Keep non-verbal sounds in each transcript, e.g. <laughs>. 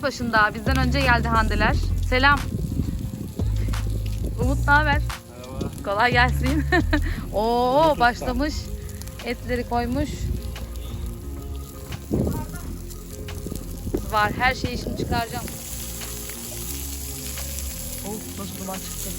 İş başında. Bizden önce geldi Handeler. Selam. Umut ne haber? Kolay gelsin. <laughs> Oo başlamış. Etleri koymuş. Var her şeyi şimdi çıkaracağım. Of nasıl duman çıktı.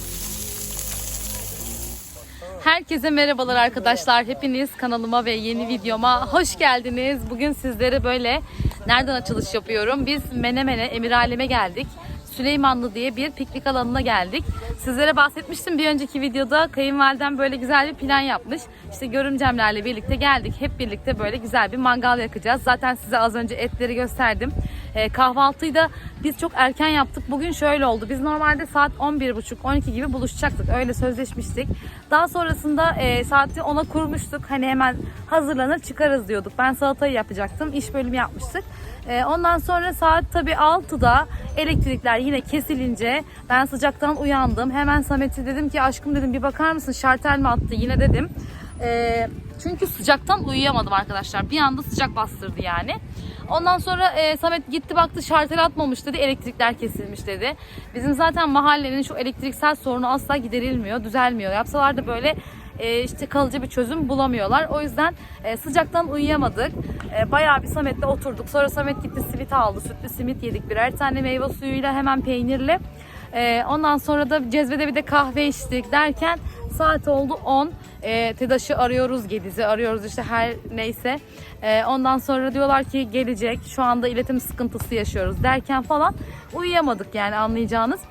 Herkese merhabalar arkadaşlar. Hepiniz kanalıma ve yeni videoma hoş geldiniz. Bugün sizlere böyle nereden açılış yapıyorum? Biz Menemen'e, Emirhalem'e geldik. Süleymanlı diye bir piknik alanına geldik. Sizlere bahsetmiştim bir önceki videoda. Kayınvalidem böyle güzel bir plan yapmış. İşte görümcemlerle birlikte geldik. Hep birlikte böyle güzel bir mangal yakacağız. Zaten size az önce etleri gösterdim. Ee, kahvaltıyı da biz çok erken yaptık. Bugün şöyle oldu. Biz normalde saat 11.30-12 gibi buluşacaktık. Öyle sözleşmiştik. Daha sonrasında e, saati 10'a kurmuştuk. Hani hemen hazırlanır çıkarız diyorduk. Ben salatayı yapacaktım. İş bölümü yapmıştık. E, ondan sonra saat tabii 6'da elektrikler yine kesilince ben sıcaktan uyandım. Hemen Samet'e dedim ki aşkım dedim bir bakar mısın şartel mi attı yine dedim. E, çünkü sıcaktan uyuyamadım arkadaşlar. Bir anda sıcak bastırdı yani. Ondan sonra e, Samet gitti baktı şartel atmamış dedi. Elektrikler kesilmiş dedi. Bizim zaten mahallenin şu elektriksel sorunu asla giderilmiyor, düzelmiyor. Yapsalar da böyle e, işte kalıcı bir çözüm bulamıyorlar. O yüzden e, sıcaktan uyuyamadık. E, bayağı bir Samet'le oturduk. Sonra Samet gitti simit aldı. Sütlü simit yedik birer tane meyve suyuyla hemen peynirli. E, ondan sonra da cezvede bir de kahve içtik derken saat oldu 10. E, TEDAŞ'ı arıyoruz, Gediz'i arıyoruz işte her neyse. E, ondan sonra diyorlar ki gelecek. Şu anda iletim sıkıntısı yaşıyoruz derken falan uyuyamadık yani anlayacağınız.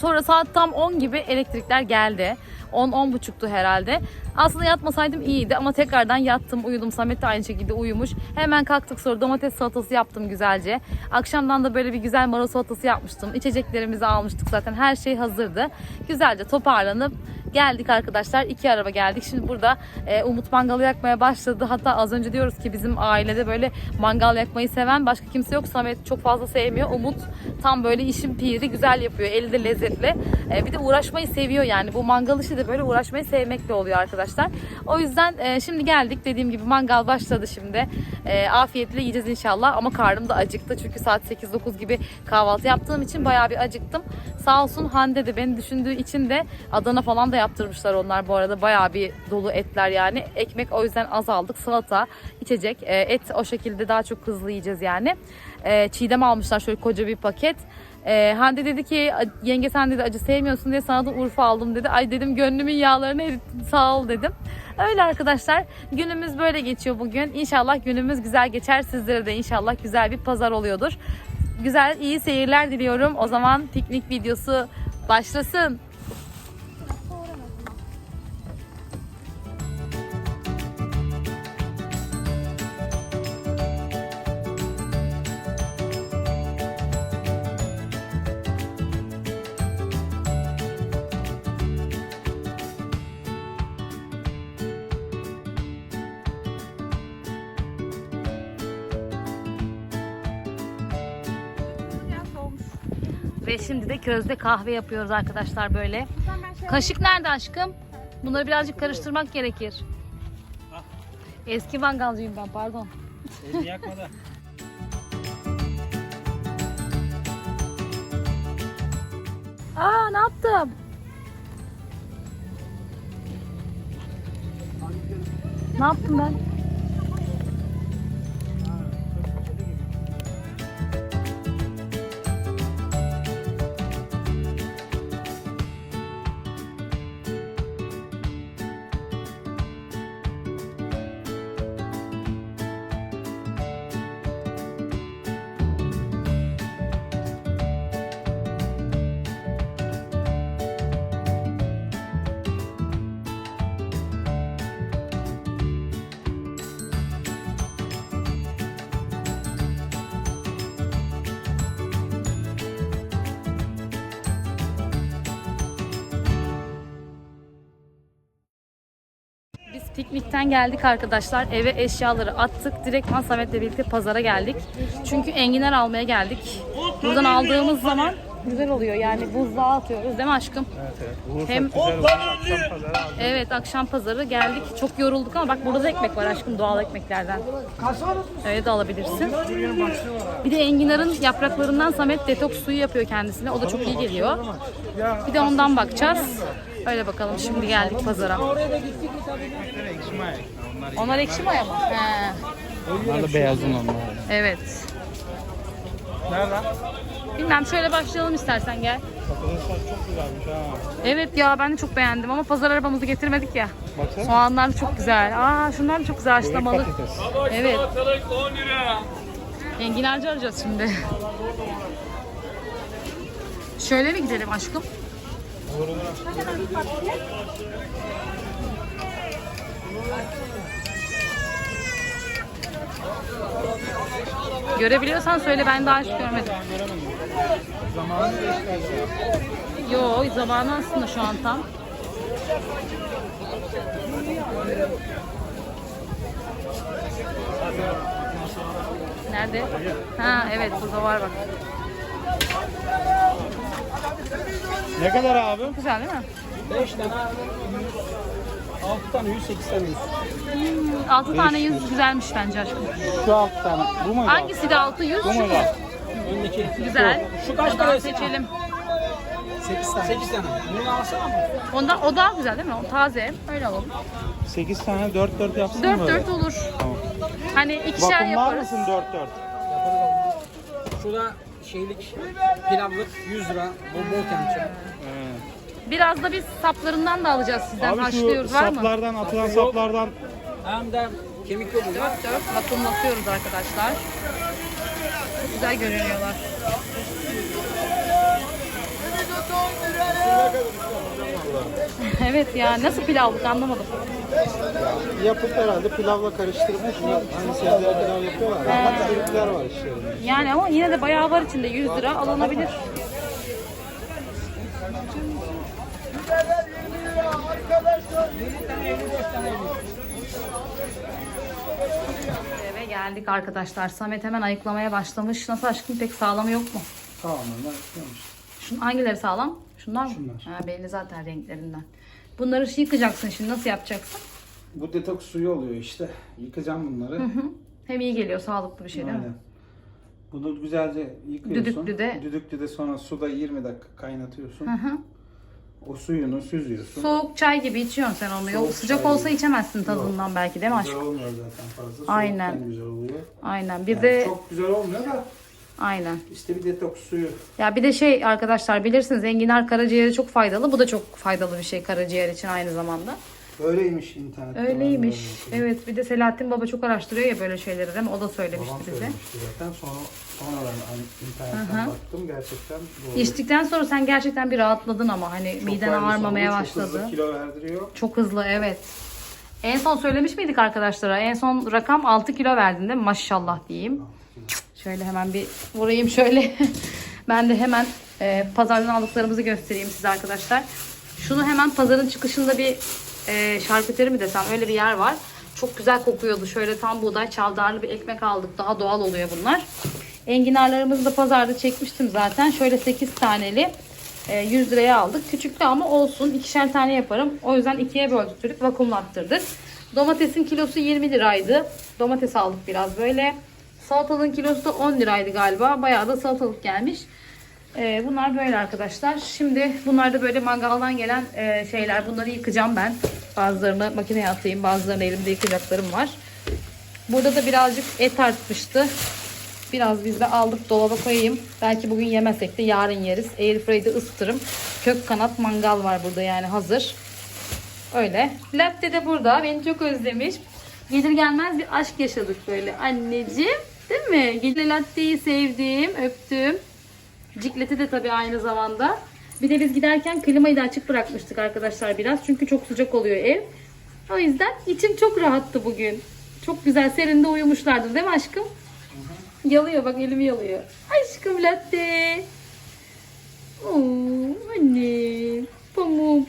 Sonra saat tam 10 gibi elektrikler geldi. 10-10.30'tu herhalde. Aslında yatmasaydım iyiydi ama tekrardan yattım, uyudum. Samet de aynı şekilde uyumuş. Hemen kalktık sonra domates salatası yaptım güzelce. Akşamdan da böyle bir güzel marul salatası yapmıştım. İçeceklerimizi almıştık zaten. Her şey hazırdı. Güzelce toparlanıp geldik arkadaşlar. İki araba geldik. Şimdi burada e, Umut mangalı yakmaya başladı. Hatta az önce diyoruz ki bizim ailede böyle mangal yakmayı seven başka kimse yok. Samet çok fazla sevmiyor. Umut tam böyle işin piri güzel yapıyor. Eli de lezzetli. E, bir de uğraşmayı seviyor yani. Bu mangal işi de böyle uğraşmayı sevmekle oluyor arkadaşlar. O yüzden e, şimdi geldik. Dediğim gibi mangal başladı şimdi. E, afiyetle yiyeceğiz inşallah. Ama karnım da acıktı. Çünkü saat 8-9 gibi kahvaltı yaptığım için bayağı bir acıktım. Sağ olsun Hande de beni düşündüğü için de Adana falan da yaptırmışlar onlar bu arada. Bayağı bir dolu etler yani. Ekmek o yüzden az aldık. Salata, içecek. E, et o şekilde daha çok hızlı yiyeceğiz yani. E, çiğdem almışlar şöyle koca bir paket. Ee, Hande dedi ki yenge sen dedi acı sevmiyorsun diye sana da Urfa aldım dedi. Ay dedim gönlümün yağlarını erittin sağ ol dedim. Öyle arkadaşlar günümüz böyle geçiyor bugün. İnşallah günümüz güzel geçer. Sizlere de inşallah güzel bir pazar oluyordur. Güzel iyi seyirler diliyorum. O zaman piknik videosu başlasın. Şimdi de közde kahve yapıyoruz arkadaşlar böyle. Kaşık nerede aşkım? Bunları birazcık karıştırmak gerekir. Eski mangalcıyım ben pardon. Elini yakma da. <laughs> Aa ne yaptım? Ne yaptım ben? Piknikten geldik arkadaşlar. Eve eşyaları attık. Direktman Samet'le birlikte pazara geldik. Çünkü enginar almaya geldik. Buradan aldığımız zaman güzel oluyor. Yani buzluğa atıyoruz değil mi aşkım? Evet evet. Hem-. Evet akşam pazarı geldik. Çok yorulduk ama bak burada da ekmek var aşkım doğal ekmeklerden. Öyle de alabilirsin. Bir de enginarın yapraklarından Samet detoks suyu yapıyor kendisine. O da çok iyi geliyor. Bir de ondan bakacağız. Öyle bakalım şimdi geldik pazara. Onlar, ekşi maya mı? He. onlar da beyazın onlar. Evet. Nereden? Bilmem şöyle başlayalım istersen gel. Patatesler çok güzelmiş ha. Evet ya ben de çok beğendim ama pazar arabamızı getirmedik ya. Baksana. Soğanlar çok güzel. Aa şunlar da çok güzel haşlamalı. Evet. Enginarcı arayacağız şimdi. Şöyle mi gidelim aşkım? Görebiliyorsan söyle ben daha hiç görmedim. Zamanı. Yo zamanı aslında şu an tam. Nerede? Ha evet burada var bak. Ne kadar abi? Güzel değil mi? 5 tane 6 tane 100 8 tane 100. 6 tane yüz güzelmiş bence aşkım. Şu alt tane. Bu muydu? Hangisi de 6 yüz? Bu muydu? Öndeki Güzel. Şu kaç Ondan tane? seçelim. 8 tane. 8 tane. Bunu alsana mı? Ondan o daha güzel değil mi? O taze. Öyle alalım. 8 tane 4 4 yapsın 4 böyle. 4 olur. Tamam. Hani ikişer Vakumlar yaparız. mısın 4 4? Şurada şeylik pilavlık 100 lira. Bol bol kemçe. Biraz da biz saplarından da alacağız sizden. Abi şu Haşlıyoruz var mı? saplardan atılan saplardan Hem de kemik yok burada. 4 4 vakumlatıyoruz arkadaşlar. Çok güzel görünüyorlar. <laughs> evet ya nasıl pilavlık anlamadım. Yapıp herhalde pilavla karıştırıp hani sebzeler pilav yapıyorlar. ya. Hatta ürünler var işlerinde. Yani ama yine de bayağı var içinde 100 lira alınabilir. Eve geldik arkadaşlar. Samet hemen ayıklamaya başlamış. Nasıl aşkım pek sağlamı yok mu? Tamam onlar yapıyormuş. Şun hangileri sağlam? Şunlar mı? Şunlar. Ha, belli zaten renklerinden. Bunları yıkacaksın şimdi. Nasıl yapacaksın? Bu detoks suyu oluyor işte. Yıkacağım bunları. Hem iyi geliyor, sağlıklı bir şey değil mi? Aynen. Bunu güzelce yıkıyorsun. Düdüklüde. Düdüklüde sonra suda 20 dakika kaynatıyorsun. Hı hı. O suyunu süzüyorsun. Soğuk çay gibi içiyorsun sen onu. Yok Soğuk sıcak çay olsa gibi. içemezsin tadından belki değil mi Güzel aşkım? olmuyor zaten fazla. Aynen. güzel oluyor. Aynen. Bir Yani de Çok güzel olmuyor da aynen. işte bir detoks suyu. Ya bir de şey arkadaşlar bilirsiniz enginar karaciğere çok faydalı. Bu da çok faydalı bir şey karaciğer için aynı zamanda. Öyleymiş internette. Öyleymiş. Evet bir de Selahattin Baba çok araştırıyor ya böyle şeyleri değil mi? O da söylemişti Babam bize. söylemişti zaten. Sonra sonradan hani internetten baktım gerçekten doğru. İçtikten sonra sen gerçekten bir rahatladın ama hani Çok miden faydası ağrımamaya oluyor, başladı. Çok hızlı kilo verdiriyor. Çok hızlı evet. En son söylemiş miydik arkadaşlara? En son rakam 6 kilo verdin değil mi? Maşallah diyeyim. Şöyle hemen bir vurayım şöyle. <laughs> ben de hemen e, pazardan aldıklarımızı göstereyim size arkadaşlar. Şunu hemen pazarın çıkışında bir e, şarküteri mi desem öyle bir yer var. Çok güzel kokuyordu. Şöyle tam buğday çavdarlı bir ekmek aldık. Daha doğal oluyor bunlar. Enginarlarımızı da pazarda çekmiştim zaten. Şöyle 8 taneli e, 100 liraya aldık. Küçüklü ama olsun. ikişer tane yaparım. O yüzden ikiye böldürtürük vakumlattırdık. Domatesin kilosu 20 liraydı. Domates aldık biraz böyle. Salatalığın kilosu da 10 liraydı galiba. Bayağı da salatalık gelmiş. Ee, bunlar böyle arkadaşlar. Şimdi bunlar da böyle mangaldan gelen e, şeyler. Bunları yıkacağım ben. Bazılarını makineye atayım. Bazılarını elimde yıkayacaklarım var. Burada da birazcık et artmıştı. Biraz biz de aldık dolaba koyayım. Belki bugün yemesek de yarın yeriz. Airfryer'de ısıtırım. Kök kanat mangal var burada yani hazır. Öyle. Latte de burada. Beni çok özlemiş. Gelir gelmez bir aşk yaşadık böyle. Anneciğim değil mi? Gelir latteyi sevdim, öptüm. Cikleti de tabii aynı zamanda. Bir de biz giderken klimayı da açık bırakmıştık arkadaşlar biraz. Çünkü çok sıcak oluyor ev. O yüzden içim çok rahattı bugün. Çok güzel serinde uyumuşlardı değil mi aşkım? Yalıyor bak elimi yalıyor. Aşkım latte. Oo, anne. Pamuk.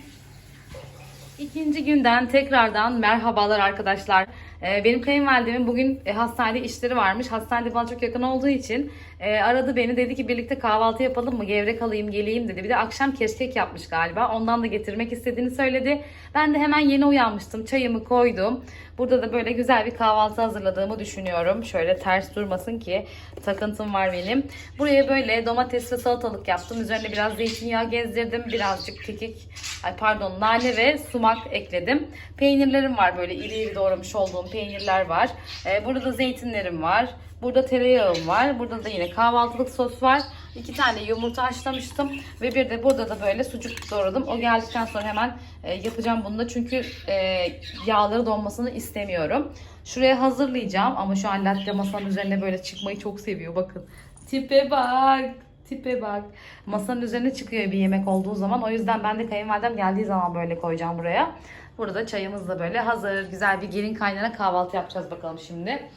İkinci günden tekrardan merhabalar arkadaşlar. Ee, benim kayınvalidemin bugün e, hastanede işleri varmış. Hastanede bana çok yakın olduğu için e, aradı beni. Dedi ki birlikte kahvaltı yapalım mı? Gevrek alayım geleyim dedi. Bir de akşam keşkek yapmış galiba. Ondan da getirmek istediğini söyledi. Ben de hemen yeni uyanmıştım. Çayımı koydum. Burada da böyle güzel bir kahvaltı hazırladığımı düşünüyorum. Şöyle ters durmasın ki takıntım var benim. Buraya böyle domates ve salatalık yaptım. Üzerine biraz zeytinyağı gezdirdim. Birazcık kekik, ay pardon nane ve sumak ekledim. Peynirlerim var böyle iri iri doğramış olduğum peynirler var. Ee, burada da zeytinlerim var. Burada tereyağım var. Burada da yine kahvaltılık sos var. İki tane yumurta haşlamıştım. Ve bir de burada da böyle sucuk doğradım. O geldikten sonra hemen e, yapacağım bunu da. Çünkü e, yağları donmasını istemiyorum. Şuraya hazırlayacağım. Ama şu an latte masanın üzerine böyle çıkmayı çok seviyor. Bakın. Tipe bak. Tipe bak. Masanın üzerine çıkıyor bir yemek olduğu zaman. O yüzden ben de kayınvalidem geldiği zaman böyle koyacağım buraya. Burada çayımız da böyle hazır. Güzel bir gelin kaynana kahvaltı yapacağız bakalım şimdi.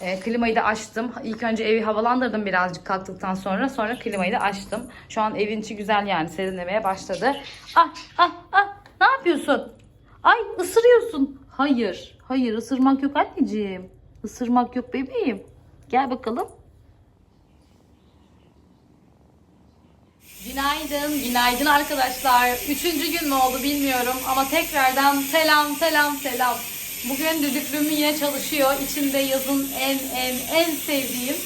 E, klimayı da açtım. İlk önce evi havalandırdım birazcık kalktıktan sonra. Sonra klimayı da açtım. Şu an evin içi güzel yani serinlemeye başladı. Ah ah ah ne yapıyorsun? Ay ısırıyorsun. Hayır. Hayır ısırmak yok anneciğim. Isırmak yok bebeğim. Gel bakalım. Günaydın, günaydın arkadaşlar. Üçüncü gün mü oldu bilmiyorum ama tekrardan selam, selam, selam. Bugün düdüklüm yine çalışıyor. İçinde yazın en, en, en sevdiğim.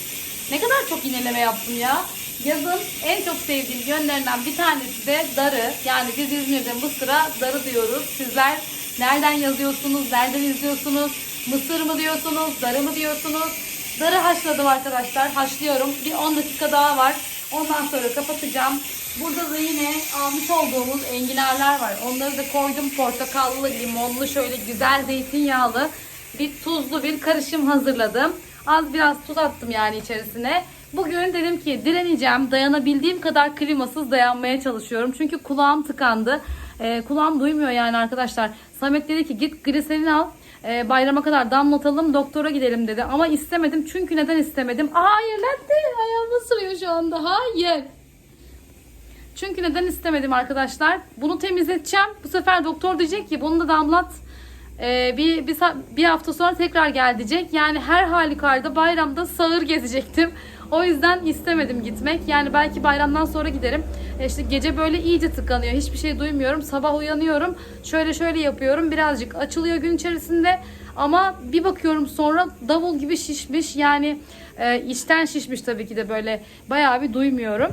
Ne kadar çok ineleme yaptım ya. Yazın en çok sevdiğim yönlerinden bir tanesi de darı. Yani biz İzmir'de Mısır'a darı diyoruz. Sizler nereden yazıyorsunuz, nereden izliyorsunuz? Mısır mı diyorsunuz, darı mı diyorsunuz? Darı haşladım arkadaşlar. Haşlıyorum. Bir 10 dakika daha var. Ondan sonra kapatacağım. Burada da yine almış olduğumuz enginarlar var. Onları da koydum. Portakallı, limonlu, şöyle güzel zeytinyağlı bir tuzlu bir karışım hazırladım. Az biraz tuz attım yani içerisine. Bugün dedim ki direneceğim. Dayanabildiğim kadar klimasız dayanmaya çalışıyorum. Çünkü kulağım tıkandı. Ee, kulağım duymuyor yani arkadaşlar. Samet dedi ki git gliserin al. Ee, bayrama kadar damlatalım doktora gidelim dedi. Ama istemedim. Çünkü neden istemedim? Hayır latte ayağımı ısırıyor şu anda. Hayır. Çünkü neden istemedim arkadaşlar? Bunu temizleteceğim. Bu sefer doktor diyecek ki bunu da damlat. Ee, bir, bir, bir hafta sonra tekrar gel diyecek. Yani her halükarda bayramda sağır gezecektim. O yüzden istemedim gitmek. Yani belki bayramdan sonra giderim. E İşte gece böyle iyice tıkanıyor. Hiçbir şey duymuyorum. Sabah uyanıyorum. Şöyle şöyle yapıyorum. Birazcık açılıyor gün içerisinde. Ama bir bakıyorum sonra davul gibi şişmiş. Yani e, içten şişmiş tabii ki de böyle bayağı bir duymuyorum.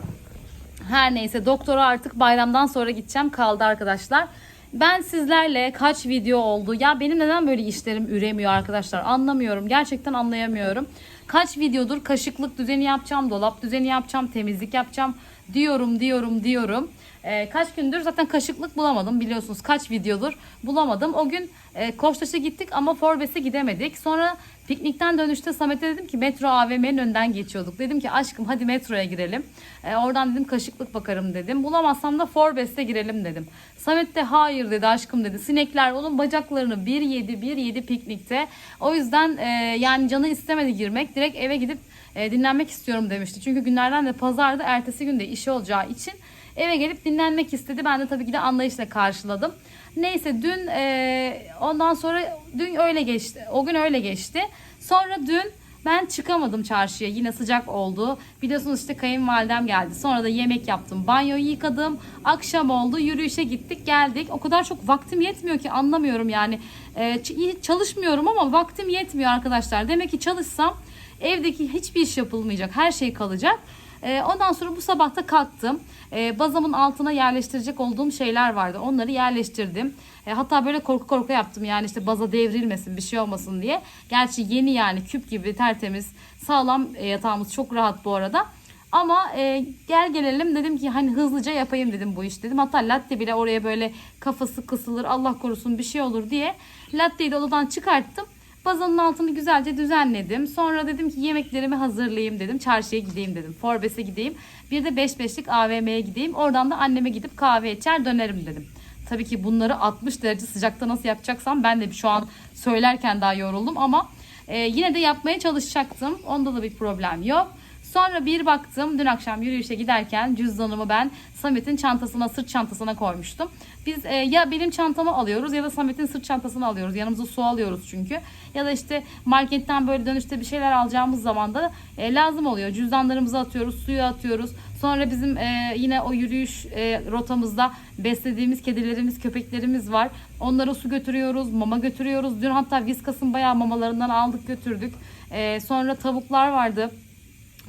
Her neyse doktora artık bayramdan sonra gideceğim kaldı arkadaşlar. Ben sizlerle kaç video oldu? Ya benim neden böyle işlerim üremiyor arkadaşlar? Anlamıyorum. Gerçekten anlayamıyorum. Kaç videodur kaşıklık düzeni yapacağım, dolap düzeni yapacağım, temizlik yapacağım diyorum, diyorum, diyorum. Ee, kaç gündür zaten kaşıklık bulamadım biliyorsunuz kaç videodur bulamadım. O gün e, Koçtaş'a gittik ama Forbes'e gidemedik. Sonra piknikten dönüşte Samet'e dedim ki metro AVM'nin önden geçiyorduk. Dedim ki aşkım hadi metroya girelim. Ee, oradan dedim kaşıklık bakarım dedim. Bulamazsam da Forbes'e girelim dedim. Samet de hayır dedi aşkım dedi. Sinekler onun bacaklarını bir yedi bir yedi piknikte. O yüzden e, yani canı istemedi girmek. Direkt eve gidip e, dinlenmek istiyorum demişti. Çünkü günlerden de pazarda ertesi günde işi olacağı için eve gelip dinlenmek istedi. Ben de tabii ki de anlayışla karşıladım. Neyse dün e, ondan sonra dün öyle geçti. O gün öyle geçti. Sonra dün ben çıkamadım çarşıya. Yine sıcak oldu. Biliyorsunuz işte kayınvalidem geldi. Sonra da yemek yaptım. Banyoyu yıkadım. Akşam oldu. Yürüyüşe gittik geldik. O kadar çok vaktim yetmiyor ki anlamıyorum yani. E, iyi çalışmıyorum ama vaktim yetmiyor arkadaşlar. Demek ki çalışsam evdeki hiçbir iş yapılmayacak. Her şey kalacak. Ee, ondan sonra bu sabah da kalktım. Ee, bazamın altına yerleştirecek olduğum şeyler vardı. Onları yerleştirdim. Ee, hatta böyle korku korku yaptım yani işte baza devrilmesin bir şey olmasın diye. Gerçi yeni yani küp gibi tertemiz sağlam e, yatağımız çok rahat bu arada. Ama e, gel gelelim dedim ki hani hızlıca yapayım dedim bu iş dedim. Hatta latte bile oraya böyle kafası kısılır Allah korusun bir şey olur diye latteyi de odadan çıkarttım. Bazanın altını güzelce düzenledim. Sonra dedim ki yemeklerimi hazırlayayım dedim. Çarşıya gideyim dedim. Forbes'e gideyim. Bir de 5-5'lik AVM'ye gideyim. Oradan da anneme gidip kahve içer dönerim dedim. Tabii ki bunları 60 derece sıcakta nasıl yapacaksam ben de şu an söylerken daha yoruldum ama e, yine de yapmaya çalışacaktım. Onda da bir problem yok. Sonra bir baktım dün akşam yürüyüşe giderken cüzdanımı ben Samet'in çantasına sırt çantasına koymuştum. Biz e, ya benim çantamı alıyoruz ya da Samet'in sırt çantasını alıyoruz. Yanımıza su alıyoruz çünkü. Ya da işte marketten böyle dönüşte bir şeyler alacağımız zaman da e, lazım oluyor. Cüzdanlarımızı atıyoruz, suyu atıyoruz. Sonra bizim e, yine o yürüyüş e, rotamızda beslediğimiz kedilerimiz, köpeklerimiz var. Onlara su götürüyoruz, mama götürüyoruz. Dün hatta Viskas'ın bayağı mamalarından aldık götürdük. E, sonra tavuklar vardı.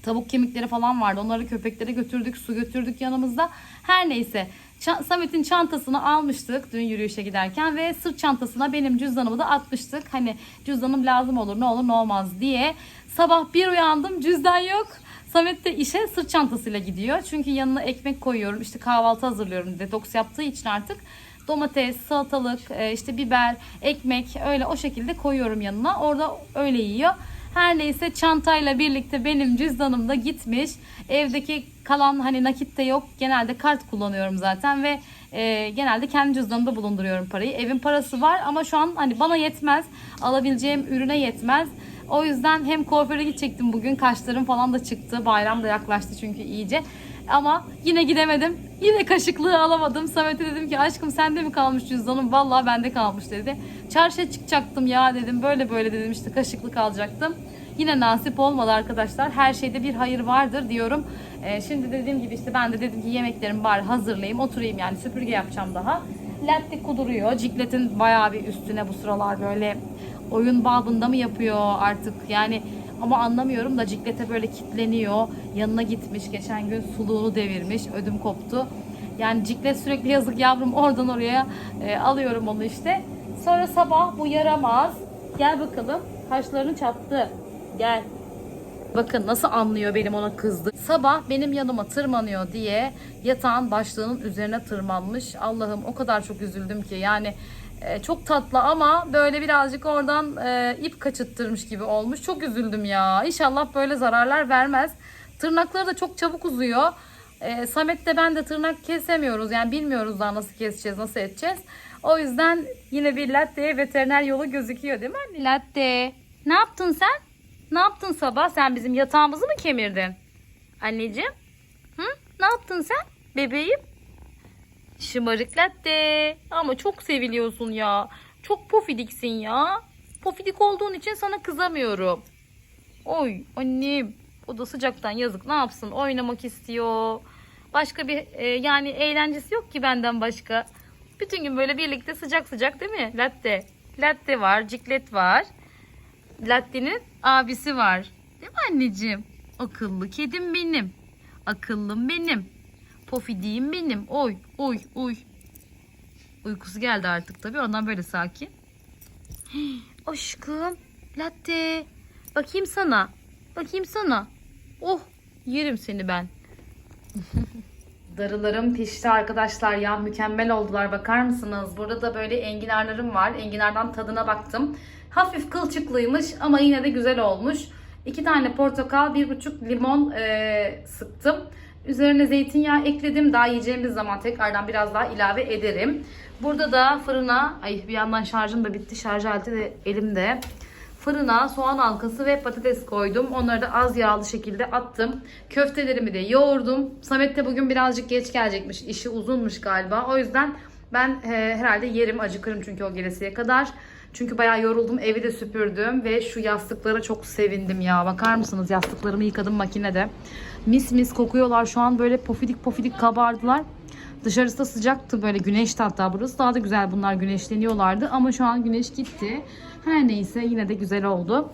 Tavuk kemikleri falan vardı. Onları köpeklere götürdük, su götürdük yanımızda. Her neyse. Ça- Samet'in çantasını almıştık dün yürüyüşe giderken ve sırt çantasına benim cüzdanımı da atmıştık. Hani cüzdanım lazım olur ne olur ne olmaz diye. Sabah bir uyandım cüzdan yok. Samet de işe sırt çantasıyla gidiyor. Çünkü yanına ekmek koyuyorum. işte kahvaltı hazırlıyorum. Detoks yaptığı için artık domates, salatalık, e, işte biber, ekmek öyle o şekilde koyuyorum yanına. Orada öyle yiyor. Her neyse çantayla birlikte benim cüzdanım da gitmiş. Evdeki kalan hani nakit de yok. Genelde kart kullanıyorum zaten ve e, genelde kendi cüzdanımda bulunduruyorum parayı. Evin parası var ama şu an hani bana yetmez. Alabileceğim ürüne yetmez. O yüzden hem kuaföre gidecektim bugün. Kaşlarım falan da çıktı. Bayram da yaklaştı çünkü iyice. Ama yine gidemedim. Yine kaşıklığı alamadım. Samet'e dedim ki aşkım sende mi kalmış cüzdanım? Vallahi bende kalmış dedi. Çarşıya çıkacaktım ya dedim. Böyle böyle dedim işte kaşıklık alacaktım. Yine nasip olmadı arkadaşlar. Her şeyde bir hayır vardır diyorum. Ee, şimdi dediğim gibi işte ben de dedim ki yemeklerimi bari hazırlayayım. Oturayım yani süpürge yapacağım daha. Latte kuduruyor. Cikletin bayağı bir üstüne bu sıralar böyle oyun babında mı yapıyor artık yani ama anlamıyorum da ciklete böyle kitleniyor. Yanına gitmiş geçen gün suluğunu devirmiş. Ödüm koptu. Yani ciklet sürekli yazık yavrum oradan oraya e, alıyorum onu işte. Sonra sabah bu yaramaz. Gel bakalım. Kaşlarını çattı. Gel. Bakın nasıl anlıyor benim ona kızdı. Sabah benim yanıma tırmanıyor diye yatağın başlığının üzerine tırmanmış. Allah'ım o kadar çok üzüldüm ki yani e, çok tatlı ama böyle birazcık oradan e, ip kaçıttırmış gibi olmuş. Çok üzüldüm ya. İnşallah böyle zararlar vermez. Tırnakları da çok çabuk uzuyor. E, Samet de ben de tırnak kesemiyoruz. Yani bilmiyoruz daha nasıl keseceğiz, nasıl edeceğiz. O yüzden yine bir latte veteriner yolu gözüküyor değil mi anne? Latte. Ne yaptın sen? Ne yaptın sabah? Sen bizim yatağımızı mı kemirdin? Anneciğim? Hı? Ne yaptın sen? Bebeğim? Şımarık latte. Ama çok seviliyorsun ya. Çok pofidiksin ya. Pofidik olduğun için sana kızamıyorum. Oy annem. O da sıcaktan yazık ne yapsın oynamak istiyor. Başka bir e, yani eğlencesi yok ki benden başka. Bütün gün böyle birlikte sıcak sıcak değil mi? Latte. Latte var, ciklet var. Latte'nin abisi var. Değil mi anneciğim? Akıllı kedim benim. Akıllım benim. Pofidiğim benim. Oy, oy, oy. Uykusu geldi artık tabii. Ondan böyle sakin. <gasps> Aşkım. Latte. Bakayım sana. Bakayım sana. Oh. Yerim seni ben. <laughs> Darılarım pişti arkadaşlar ya mükemmel oldular bakar mısınız? Burada da böyle enginarlarım var. Enginardan tadına baktım. Hafif kılçıklıymış ama yine de güzel olmuş. İki tane portakal, bir buçuk limon e, sıktım. Üzerine zeytinyağı ekledim. Daha yiyeceğimiz zaman tekrardan biraz daha ilave ederim. Burada da fırına, ay bir yandan şarjım da bitti. Şarj aleti de elimde. Fırına soğan halkası ve patates koydum. Onları da az yağlı şekilde attım. Köftelerimi de yoğurdum. Samet de bugün birazcık geç gelecekmiş. İşi uzunmuş galiba. O yüzden ben e, herhalde yerim acıkırım çünkü o gelesiye kadar. Çünkü bayağı yoruldum. Evi de süpürdüm ve şu yastıklara çok sevindim ya. Bakar mısınız yastıklarımı yıkadım makinede. Mis mis kokuyorlar. Şu an böyle pofidik pofidik kabardılar. Dışarısı da sıcaktı böyle güneşti hatta burası. Daha da güzel bunlar güneşleniyorlardı ama şu an güneş gitti. Her neyse yine de güzel oldu.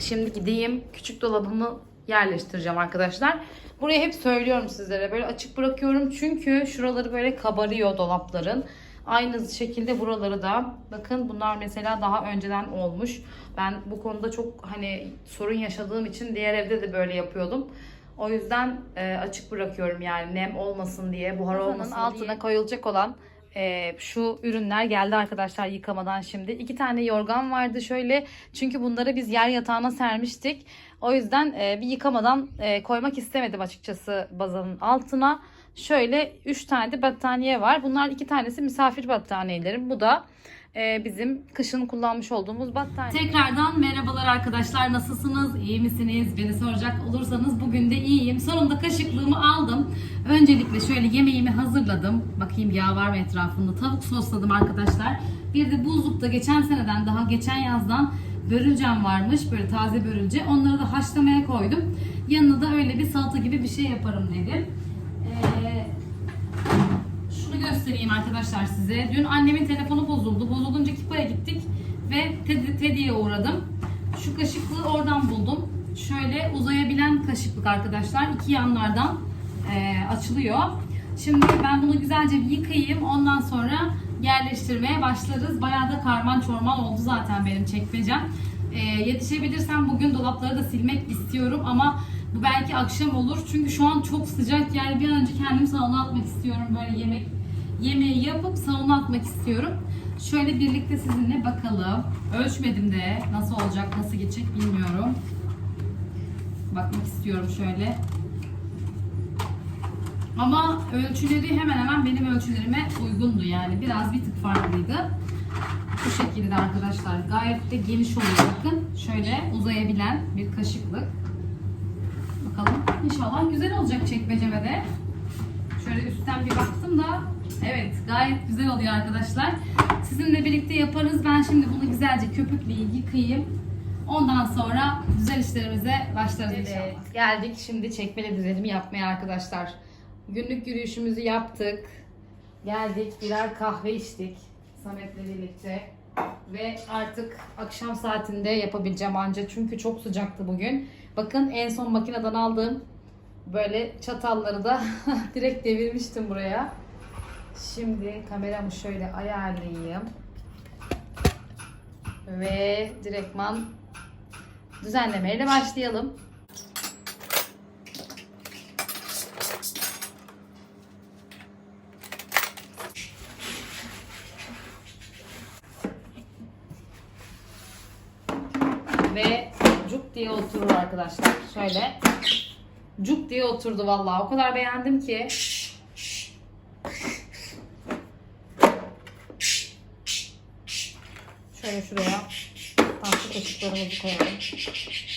Şimdi gideyim küçük dolabımı yerleştireceğim arkadaşlar. Buraya hep söylüyorum sizlere böyle açık bırakıyorum çünkü şuraları böyle kabarıyor dolapların. Aynı şekilde buraları da bakın bunlar mesela daha önceden olmuş. Ben bu konuda çok hani sorun yaşadığım için diğer evde de böyle yapıyordum. O yüzden e, açık bırakıyorum yani nem olmasın diye, buhar olmasın altına diye. koyulacak olan e, şu ürünler geldi arkadaşlar yıkamadan şimdi. İki tane yorgan vardı şöyle. Çünkü bunları biz yer yatağına sermiştik. O yüzden e, bir yıkamadan e, koymak istemedim açıkçası bazanın altına. Şöyle 3 tane de battaniye var. Bunlar iki tanesi misafir battaniyelerim. Bu da e, bizim kışın kullanmış olduğumuz battaniye. Tekrardan merhabalar arkadaşlar. Nasılsınız? İyi misiniz? Beni soracak olursanız bugün de iyiyim. Sonunda kaşıklığımı aldım. Öncelikle şöyle yemeğimi hazırladım. Bakayım yağ var mı etrafında. Tavuk sosladım arkadaşlar. Bir de buzlukta geçen seneden daha geçen yazdan börülcem varmış. Böyle taze börülce. Onları da haşlamaya koydum. Yanına da öyle bir salata gibi bir şey yaparım dedim. Ee, şunu göstereyim arkadaşlar size. Dün annemin telefonu bozuldu. Bozulunca Kipa'ya gittik ve Teddy, Teddy'ye uğradım. Şu kaşıklığı oradan buldum. Şöyle uzayabilen kaşıklık arkadaşlar. İki yanlardan eee, açılıyor. Şimdi ben bunu güzelce bir yıkayayım. Ondan sonra yerleştirmeye başlarız. Bayağı da karman çorman oldu zaten benim çekmecem. Eee, yetişebilirsem bugün dolapları da silmek istiyorum ama bu belki akşam olur. Çünkü şu an çok sıcak. Yani bir an önce kendimi salona atmak istiyorum. Böyle yemek yemeği yapıp salona atmak istiyorum. Şöyle birlikte sizinle bakalım. Ölçmedim de nasıl olacak, nasıl geçecek bilmiyorum. Bakmak istiyorum şöyle. Ama ölçüleri hemen hemen benim ölçülerime uygundu yani. Biraz bir tık farklıydı. Bu şekilde arkadaşlar. Gayet de geniş oluyor bakın. Şöyle uzayabilen bir kaşıklık. Bakalım. İnşallah güzel olacak çekmeceme de. Şöyle üstten bir baktım da evet gayet güzel oluyor arkadaşlar. Sizinle birlikte yaparız. Ben şimdi bunu güzelce köpükleyip yıkayayım. Ondan sonra güzel işlerimize başlarız inşallah. Geldik şimdi çekmeli düzenimi yapmaya arkadaşlar. Günlük yürüyüşümüzü yaptık. Geldik birer kahve içtik Samet'le birlikte. Ve artık akşam saatinde yapabileceğim anca çünkü çok sıcaktı bugün. Bakın en son makineden aldığım böyle çatalları da <laughs> direkt devirmiştim buraya. Şimdi kameramı şöyle ayarlayayım. Ve direktman düzenlemeyle başlayalım. Ve cuk diye oturur arkadaşlar. Şöyle cuk diye oturdu vallahi. O kadar beğendim ki. 各种各样的。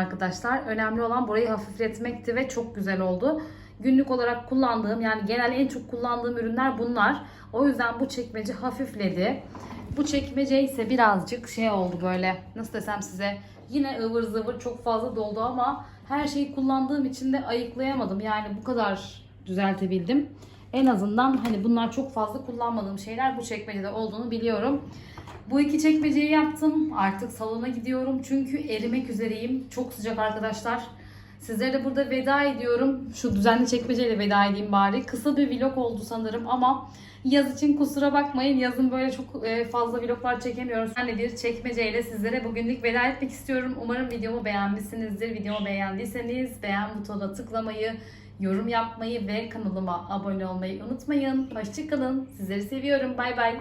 Arkadaşlar. Önemli olan burayı hafifletmekti ve çok güzel oldu. Günlük olarak kullandığım yani genel en çok kullandığım ürünler bunlar. O yüzden bu çekmece hafifledi. Bu çekmece ise birazcık şey oldu böyle nasıl desem size yine ıvır zıvır çok fazla doldu ama her şeyi kullandığım için de ayıklayamadım. Yani bu kadar düzeltebildim. En azından hani bunlar çok fazla kullanmadığım şeyler bu çekmecede olduğunu biliyorum. Bu iki çekmeceyi yaptım. Artık salona gidiyorum. Çünkü erimek üzereyim. Çok sıcak arkadaşlar. Sizlere de burada veda ediyorum. Şu düzenli çekmeceyle veda edeyim bari. Kısa bir vlog oldu sanırım ama yaz için kusura bakmayın. Yazın böyle çok e, fazla vloglar çekemiyoruz. De bir çekmeceyle sizlere bugünlük veda etmek istiyorum. Umarım videomu beğenmişsinizdir. Videomu beğendiyseniz beğen butonuna tıklamayı, yorum yapmayı ve kanalıma abone olmayı unutmayın. Hoşçakalın. Sizleri seviyorum. Bay bay.